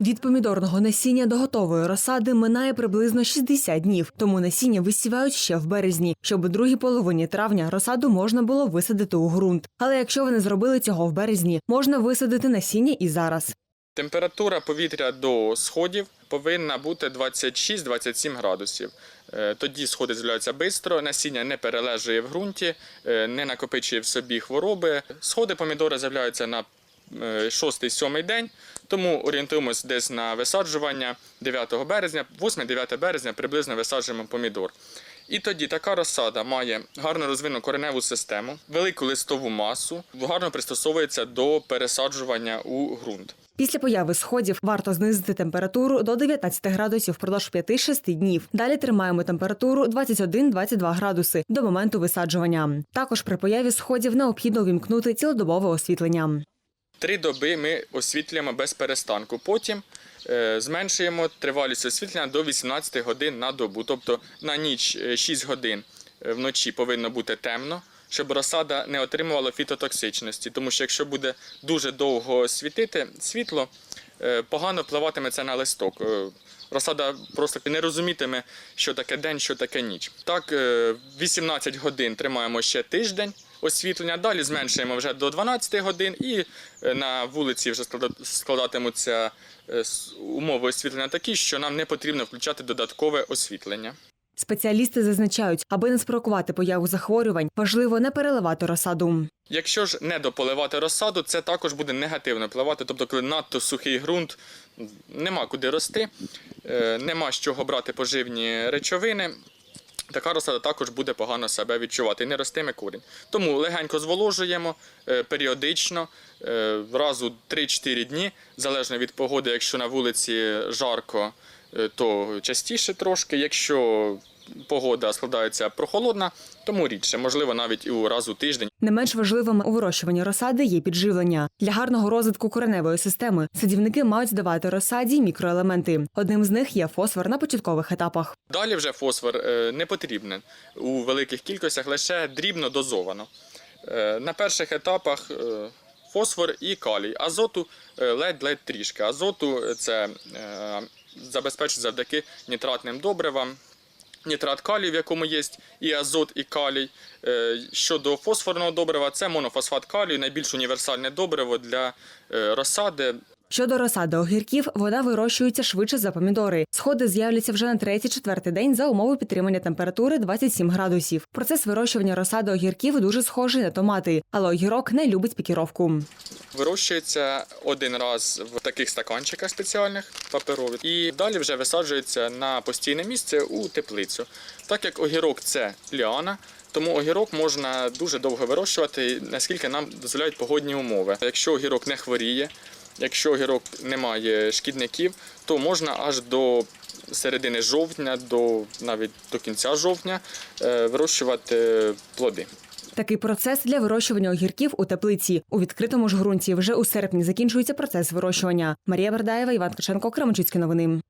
Від помідорного насіння до готової розсади минає приблизно 60 днів, тому насіння висівають ще в березні, щоб у другій половині травня розсаду можна було висадити у ґрунт. Але якщо ви не зробили цього в березні, можна висадити насіння і зараз. Температура повітря до сходів повинна бути 26-27 градусів. Е, Тоді сходи з'являються швидко, насіння не перележує в ґрунті, е, не накопичує в собі хвороби. Сходи помідори з'являються на 6-7 день, тому орієнтуємось десь на висаджування 9 березня, 8-9 березня приблизно висаджуємо помідор. І тоді така розсада має гарно розвинену кореневу систему, велику листову масу, гарно пристосовується до пересаджування у ґрунт. Після появи сходів варто знизити температуру до 19 градусів впродовж 5-6 днів. Далі тримаємо температуру 21-22 градуси до моменту висаджування. Також при появі сходів необхідно увімкнути цілодобове освітлення. Три доби ми освітлюємо без перестанку. Потім е, зменшуємо тривалість освітлення до 18 годин на добу. Тобто на ніч е, 6 годин е, вночі повинно бути темно, щоб розсада не отримувала фітотоксичності. Тому що якщо буде дуже довго світити світло, е, погано впливатиме це на листок. Е, Розсада просто не розумітиме, що таке день, що таке ніч. Так, е, 18 годин тримаємо ще тиждень освітлення, далі зменшуємо вже до 12 годин, і е, на вулиці вже склада- складатимуться е, умови освітлення такі, що нам не потрібно включати додаткове освітлення. Спеціалісти зазначають, аби не спровокувати появу захворювань, важливо не переливати розсаду. Якщо ж не дополивати розсаду, це також буде негативно впливати. Тобто, коли надто сухий ґрунт, нема куди рости, е, нема з чого брати поживні речовини. Така розсада також буде погано себе відчувати не ростиме корінь. Тому легенько зволожуємо е, періодично, е, раз у 3-4 дні, залежно від погоди. Якщо на вулиці жарко, то частіше трошки. Якщо погода складається прохолодна, тому рідше, можливо, навіть і у раз у тиждень. Не менш важливим у вирощуванні розсади є підживлення. Для гарного розвитку кореневої системи садівники мають здавати розсаді мікроелементи. Одним з них є фосфор на початкових етапах. Далі вже фосфор е, не потрібен у великих кількостях, лише дрібно дозовано. Е, На перших етапах е, фосфор і калій. Азоту е, ледь-ледь трішки. Азоту е, це забезпечить завдяки нітратним добривам. Нітрат калію, в якому є і азот, і калій. Е, Щодо фосфорного добрива, це монофосфат калію, найбільш універсальне добриво для е, розсади. Щодо розсади огірків, вона вирощується швидше за помідори. Сходи з'являться вже на третій-четвертий день за умови підтримання температури 27 градусів. Процес вирощування розсади огірків дуже схожий на томати, але огірок не любить пікіровку. Вирощується один раз в таких стаканчиках спеціальних паперових, і далі вже висаджується на постійне місце у теплицю. Так як огірок це ліана, тому огірок можна дуже довго вирощувати, наскільки нам дозволяють погодні умови. Якщо огірок не хворіє, якщо огірок не має шкідників, то можна аж до середини жовтня, до навіть до кінця жовтня е, вирощувати плоди. Такий процес для вирощування огірків у теплиці. У відкритому ж ґрунті вже у серпні закінчується процес вирощування. Марія Бердаєва, Іван Ткаченко, Кременчуцькі новини.